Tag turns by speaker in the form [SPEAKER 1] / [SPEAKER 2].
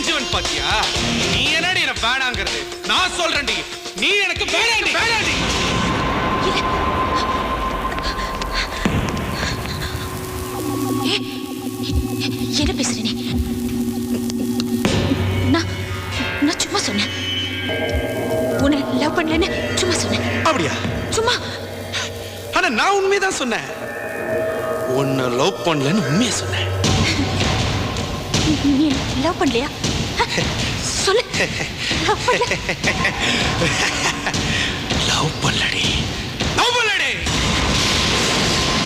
[SPEAKER 1] பாத்தியா? நீ என்னடி என்ன வேணாங்கிறது? நான் சொல்றேன்டி. நீ எனக்கு வேணாண்டி
[SPEAKER 2] ஏ, என்ன பேசுற நீ நான் நான் சும்மா சொன்னேன். உன்னை லவ் பண்ணலன்னு சும்மா சொன்னேன்.
[SPEAKER 1] அப்படியா?
[SPEAKER 2] சும்மா.
[SPEAKER 1] ஆனா நான் உண்மைதான் சொன்னேன். உன்னை லவ் பண்ணலன்னு உண்மையை சொன்னேன்.
[SPEAKER 2] நீ லவ் பண்ணலையா? சொல்லு.